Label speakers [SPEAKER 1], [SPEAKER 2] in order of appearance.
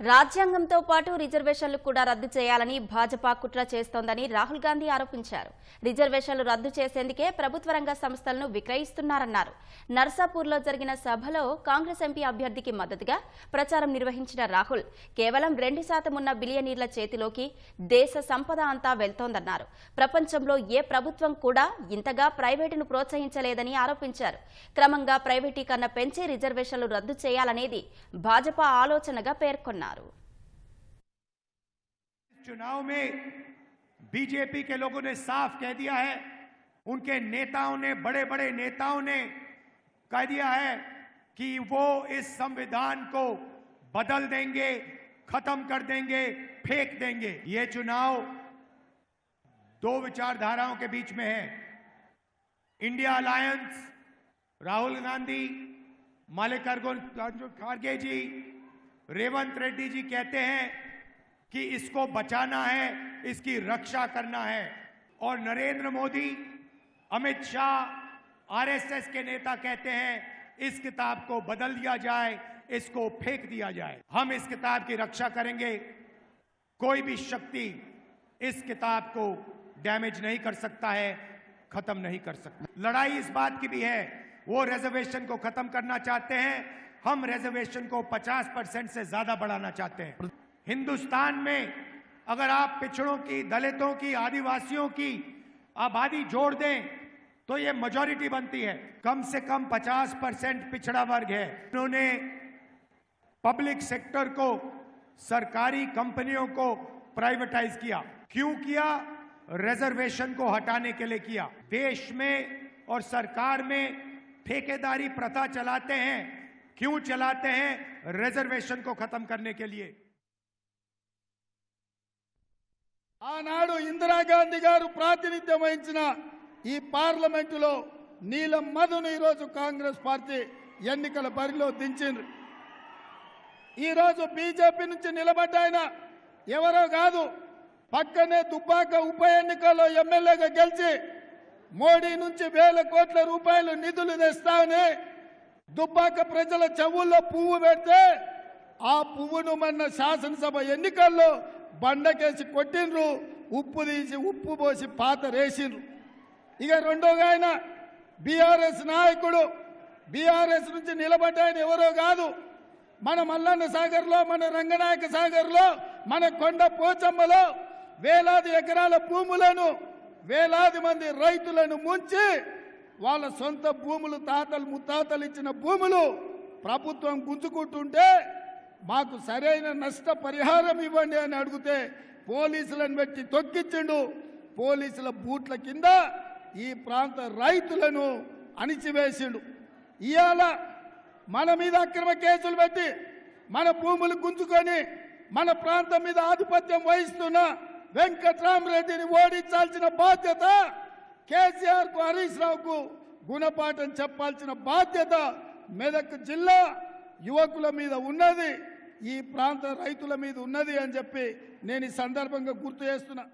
[SPEAKER 1] రాజ్యాంగంతో పాటు రిజర్వేషన్లు కూడా రద్దు చేయాలని భాజపా కుట్ర చేస్తోందని రాహుల్ గాంధీ ఆరోపించారు. రిజర్వేషన్లు రద్దు చేసేందుకే ప్రభుత్వ రంగ సంస్థలను విక్రయిస్తున్నారన్నారు. నర్సాపూర్లో జరిగిన సభలో కాంగ్రెస్ ఎంపీ అభ్యర్థికి మద్దతుగా ప్రచారం నిర్వహించిన రాహుల్ కేవలం రెండు శాతం ఉన్న బిలియనీర్ల చేతిలోకి దేశ సంపద అంతా వెళ్తోందన్నారు. ప్రపంచంలో ఏ ప్రభుత్వం కూడా ఇంతగా ప్రైవేటును ప్రోత్సహించలేదని ఆరోపించారు. క్రమంగా ప్రైవేటీకరణ పెంచి రిజర్వేషన్లు రద్దు చేయాలనేది భాజపా ఆలోచనగా పేర్కొన్నారు
[SPEAKER 2] चुनाव में बीजेपी के लोगों ने साफ़ कह दिया है, उनके नेताओं ने बड़े बड़े नेताओं ने कह दिया है कि वो इस संविधान को बदल देंगे, खत्म कर देंगे, फेंक देंगे। ये चुनाव दो विचारधाराओं के बीच में है। इंडिया अलायंस, राहुल गांधी, मल्लिकार्जुन खड़गे जी रेवंत रेड्डी जी कहते हैं कि इसको बचाना है, इसकी रक्षा करना है। और नरेंद्र मोदी, अमित शाह, आरएसएस के नेता कहते हैं, इस किताब को बदल दिया जाए, इसको फेंक दिया जाए। हम इस किताब की रक्षा करेंगे। कोई भी शक्ति इस किताब को डैमेज नहीं कर सकता है, खत्म नहीं कर सकता। लड़ाई इस बात की भी है, वो रिजर्वेशन को खत्म करना चाहते हैं हम रिजर्वेशन को 50 परसेंट से ज़्यादा बढ़ाना चाहते हैं। हिंदुस्तान में अगर आप पिछड़ों की, दलितों की, आदिवासियों की आबादी जोड़ दें तो ये मेजोरिटी बनती है। कम से कम 50 परसेंट पिछड़ा वर्ग है। उन्होंने पब्लिक सेक्टर को, सरकारी कंपनियों को प्राइवेटाइज किया। क्यों किया? रिजर्वेशन को हटाने के लिए किया। देश में और सरकार में ठेकेदारी प्रथा चलाते हैं। क्यों चलाते हैं रिजर्वेशन को खत्म करने के लिए
[SPEAKER 3] ఆనాడు ఇందిరాగాంధీ గారు ప్రాతినిధ్యం వహించిన ఈ పార్లమెంటులో నీలం మధును ఈరోజు కాంగ్రెస్ పార్టీ ఎన్నికల బరిలో దించిండ్రు ఈరోజు బీజేపీ నుంచి నిలబడ్డ ఆయన ఎవరో కాదు పక్కనే దుబ్బాక ఉప ఎన్నికల్లో ఎమ్మెల్యేగా గెలిచి మోడీ నుంచి వేల కోట్ల రూపాయలు నిధులు తెస్తామని దుబ్బాక ప్రజల చెవుల్లో పువ్వు పెడితే ఆ పువ్వును మొన్న శాసనసభ ఎన్నికల్లో బండకేసి కొట్టిండ్రు ఉప్పు తీసి ఉప్పు పోసి పాత రేసిండ్రు. ఇక రెండోగా ఆయన బీఆర్ఎస్ నాయకుడు. బీఆర్ఎస్ నుంచి నిలబడ్డ ఆయన ఎవరో కాదు. మన మల్లన్న సాగర్లో మన రంగనాయక సాగర్లో మన కొండ పోచమ్మలో వేలాది ఎకరాల భూములను వేలాది మంది రైతులను ముంచి వాళ్ళ సొంత భూములు తాతలు ముత్తాతలు ఇచ్చిన భూములు ప్రభుత్వం గుంజుకుంటుంటే మాకు సరైన నష్ట పరిహారం ఇవ్వండి అని అడిగితే పోలీసులను పెట్టి తొక్కిచ్చిండు. పోలీసుల బూట్ల కింద ఈ ప్రాంత రైతులను అణిచివేసిండు. ఇవాళ మన మీద అక్రమ కేసులు పెట్టి మన భూములు గుంజుకొని మన ప్రాంతం మీద ఆధిపత్యం వహిస్తున్న వెంకట్రామరెడ్డిని ఓడించాల్సిన బాధ్యత కేసీఆర్కు హరీష్ రావుకు గుణపాఠం చెప్పాల్సిన బాధ్యత మెదక్ జిల్లా యువకుల మీద ఉన్నది ఈ ప్రాంత రైతుల మీద ఉన్నది అని చెప్పి నేను ఈ సందర్భంగా గుర్తు చేస్తున్నా.